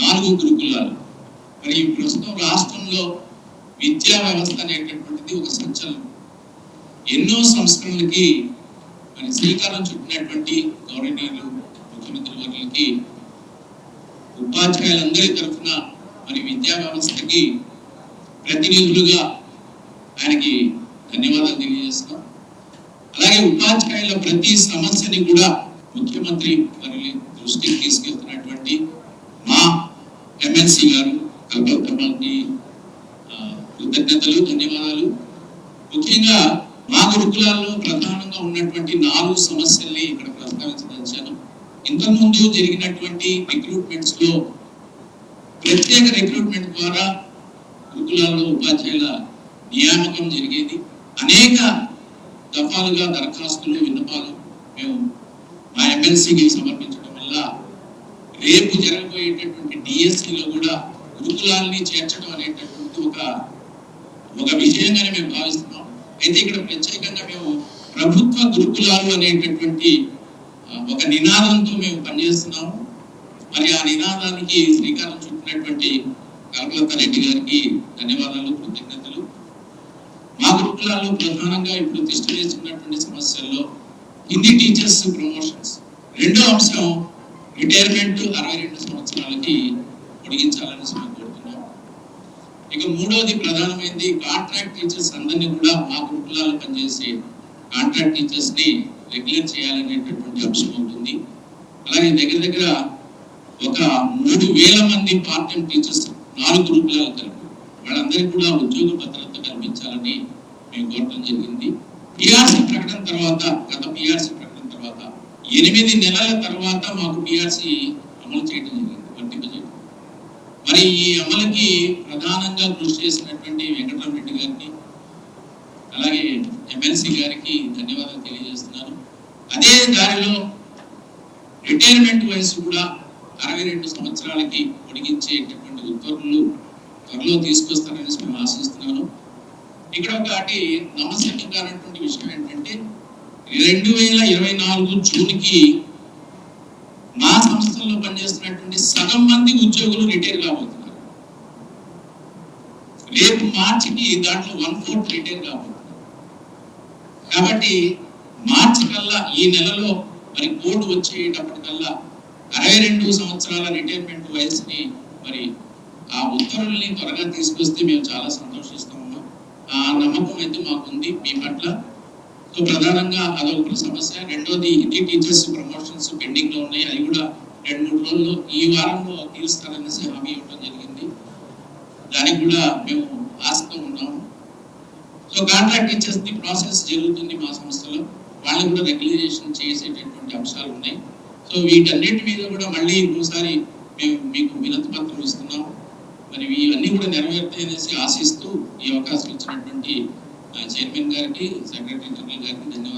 నాలుగు గురుకులాలు. మరి ఈ ప్రస్తుతం రాష్ట్రంలో విద్యా వ్యవస్థ అనేటటువంటిది ఒక సంచలనం. ఎన్నో సంస్కరణలకి మరి శ్రీకారం చుట్టినటువంటి గవర్నర్లు ముఖ్యమంత్రి వర్యులకి ఉపాధ్యాయులందరి తరఫున మరి విద్యా వ్యవస్థకి ప్రతినిధులుగా ఆయనకి ధన్యవాదాలు తెలియజేస్తున్నాం. అలాగే ఉపాధ్యాయుల ప్రతి సమస్యని కూడా ముఖ్యమంత్రి మరి దృష్టికి తీసుకెళ్తున్నటువంటి మా ఎమ్మెల్సీ గారు కల్పతమ్మకి కృతజ్ఞతలు ధన్యవాదాలు ముఖ్యంగా మా గురుకులాల్లో ప్రధానంగా ఉన్నటువంటి నాలుగు సమస్యల్ని ఇక్కడ ప్రస్తావించదలిచాను ఇంతకుముందు జరిగినటువంటి రిక్రూట్మెంట్స్లో ప్రత్యేక రిక్రూట్మెంట్ ద్వారా గురుకులాల్లో ఉపాధ్యాయుల నియామకం జరిగేది అనేక దఫాలుగా దరఖాస్తులు విన్నపాలు మేము మా ఎమ్మెల్సీకి సమర్పించడం వల్ల రేపు జరగబోయేటటువంటి డిఎస్సిలో కూడా గురుకులాల్ని చేర్చడం అనేటటువంటి ఒక ఒక విజయంగానే మేము భావిస్తున్నాం. అయితే ఇక్కడ ప్రత్యేకంగా మేము ప్రభుత్వ గురుకులాలు అనేటటువంటి ఒక నినాదంతో మేము పనిచేస్తున్నాము. మరి ఆ నినాదానికి శ్రీకారం చుట్టినటువంటి కల్పలత రెడ్డి గారికి ధన్యవాదాలు కృతజ్ఞతలు. మా గురుకులాల్లో ప్రధానంగా ఇప్పుడు తిష్ట చేస్తున్నటువంటి సమస్యల్లో హిందీ టీచర్స్ ప్రమోషన్స్. రెండో అంశం రిటైర్మెంట్ అరవై రెండు సంవత్సరాలకి పొడిగించాలని మేము కోరుతున్నాం. ఇక మూడోది ప్రధానమైనది కాంట్రాక్ట్ టీచర్స్ అందరినీ కూడా మా కుటుంబాలు పనిచేసే కాంట్రాక్ట్ టీచర్స్ని రెగ్యులర్ చేయాలనేటటువంటి అంశం ఉంటుంది. అలాగే దగ్గర దగ్గర ఒక మూడు వేల మంది పార్ట్ టైం టీచర్స్ నాలుగు గ్రూపులలో కలిపి వాళ్ళందరికీ కూడా ఉద్యోగ భద్రత కల్పించాలని మేము కోరడం జరిగింది. పిఆర్సీ ప్రకటన తర్వాత గత పిఆర్సీ ప్రకటన ఎనిమిది నెలల తర్వాత మాకు పిఆర్సీ అమలు చేయడం జరిగింది వర్తింపజేయడం మరి ఈ అమలుకి ప్రధానంగా కృషి చేసినటువంటి వెంకటరామరెడ్డి గారికి అలాగే ఎమ్మెల్సీ గారికి ధన్యవాదాలు తెలియజేస్తున్నాను. అదే దారిలో రిటైర్మెంట్ వయసు కూడా అరవై రెండు సంవత్సరాలకి పొడిగించేటటువంటి ఉత్తర్వులు త్వరలో తీసుకొస్తారని మేము ఆశిస్తున్నాను. ఇక్కడ ఒకటి నమ్మశక్యంగానటువంటి విషయం ఏంటంటే రెండు వేల ఇరవై నాలుగు జూన్కి మా సంస్థల్లో పనిచేస్తున్నటువంటి సగం మంది ఉద్యోగులు రిటైర్ కాబోతున్నారు. రేపు మార్చికి దాంట్లో వన్ ఫోర్త్ రిటైర్ కాబోతున్నారు. కాబట్టి మార్చి కల్లా ఈ నెలలో మరి కోర్టు వచ్చేటప్పటికల్లా అరవై రెండు సంవత్సరాల రిటైర్మెంట్ వయసుని మరి ఆ ఉత్తర్వుల్ని త్వరగా తీసుకొస్తే మేము చాలా సంతోషిస్తాము ఆ నమ్మకం అయితే మాకుంది. మీ పట్ల సో ప్రధానంగా అదొక సమస్య. రెండోది హిందీ టీచర్స్ ప్రమోషన్స్ పెండింగ్లో ఉన్నాయి. అవి కూడా రెండు మూడు రోజుల్లో ఈ వారంలో తీరుస్తారనేసి హామీ ఇవ్వడం జరిగింది. దానికి కూడా మేము ఆశతో ఉన్నాము. So contract teachers the process జరుగుతుంది మా సంస్థలో. వాళ్ళు కూడా రెగ్యులైజేషన్ చేసేటటువంటి అంశాలు ఉన్నాయి. సో వీటన్నిటి మీద కూడా మళ్ళీ ఇంకోసారి మేము మీకు వినతి పత్రం ఇస్తున్నాం మరి ఇవన్నీ కూడా నెరవేరుతాయనేసి ఆశిస్తూ ఈ అవకాశం ఇచ్చినటువంటి చైర్మన్ గారికి సెక్రటరీ జనరల్ గారికి ధన్యవాదాలు.